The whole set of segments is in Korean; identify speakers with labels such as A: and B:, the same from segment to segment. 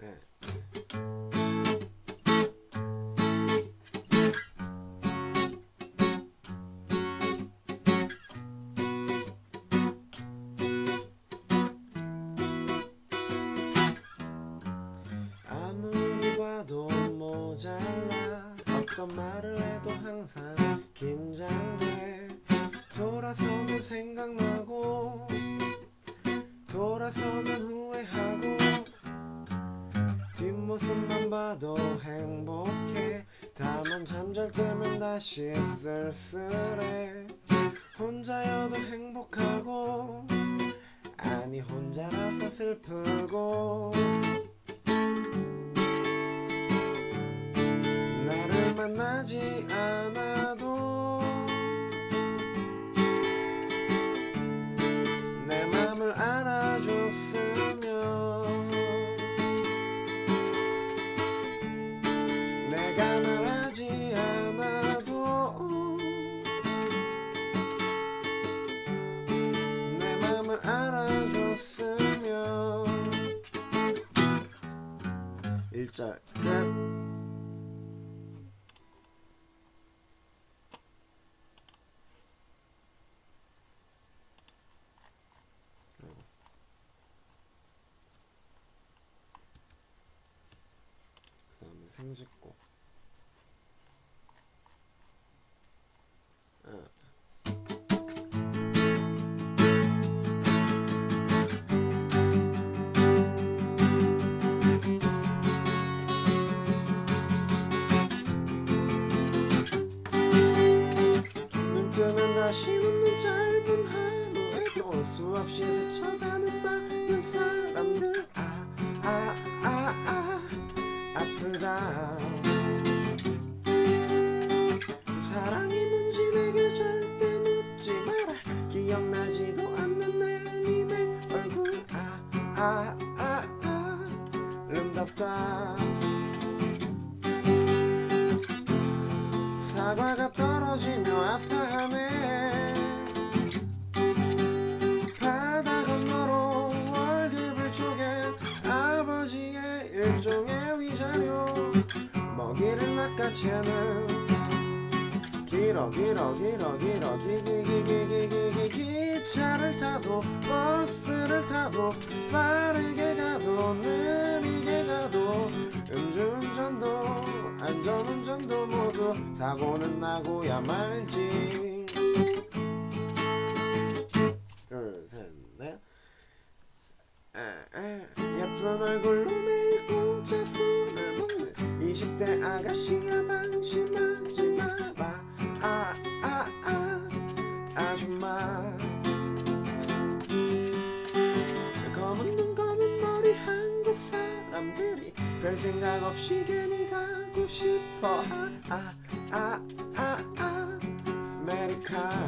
A: 네. 아무리 봐도 모자라. 어떤 말을 해도 항상 긴장돼. 돌아서면 생각나고 돌아서면 후회하고. 뒷 모습만 봐도 행복해. 다만 잠잘 때면 다시 쓸쓸해. 혼자여도 행복하고 아니 혼자라서 슬프고. 나를 만나지 않아도 30곡 눈 뜨면 다시 웃는 짧은 하루에도 수 없이 스쳐가는 밤 사랑이 뭔지 내게 절대 묻지 마라. 기억나지도 않는 내 님의 얼굴. 아아 아 아. 아름답다. 사과가 떨어지며 아파하네 채는 길어 길어 길어 길어 기기기기기기기 기차를 타도 버스를 타도 빠르게 가도 느리게 가도 음주운전도 안전운전도 모두 사고는 나고야 말지. 둘셋넷. 예쁜 얼굴로 20대 아가씨야 방심하지 마라 아 아, 아, 아줌마. 검은 눈 검은 머리 한국 사람들이 별 생각 없이 괜히 가고 싶어. 아 아 아 아 아메리카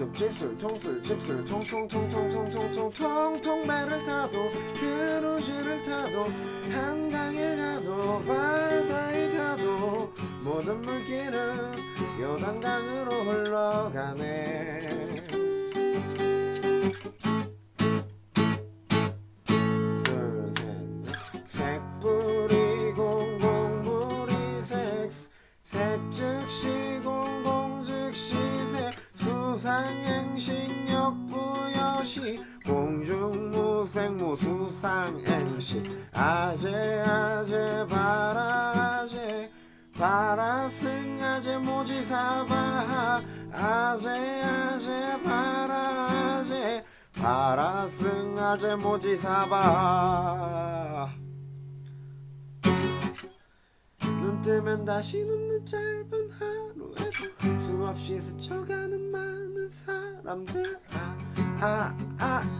A: 통습 집술 통술 집술 통통통통통통통통 배를 타도 크루즈를 타도 한강에 가도 바다에 가도 모든 물길은 요단강으로 흘러가네 공중무생무 수상행식 아재 아재 바라제 바라승 아재 모지사바 아재 아재 바라제 바라승 아재 모지사바. 눈 뜨면 다시 눕는 짧은 하루에도 수없이 스쳐가는 많은 사람들. 아 아 아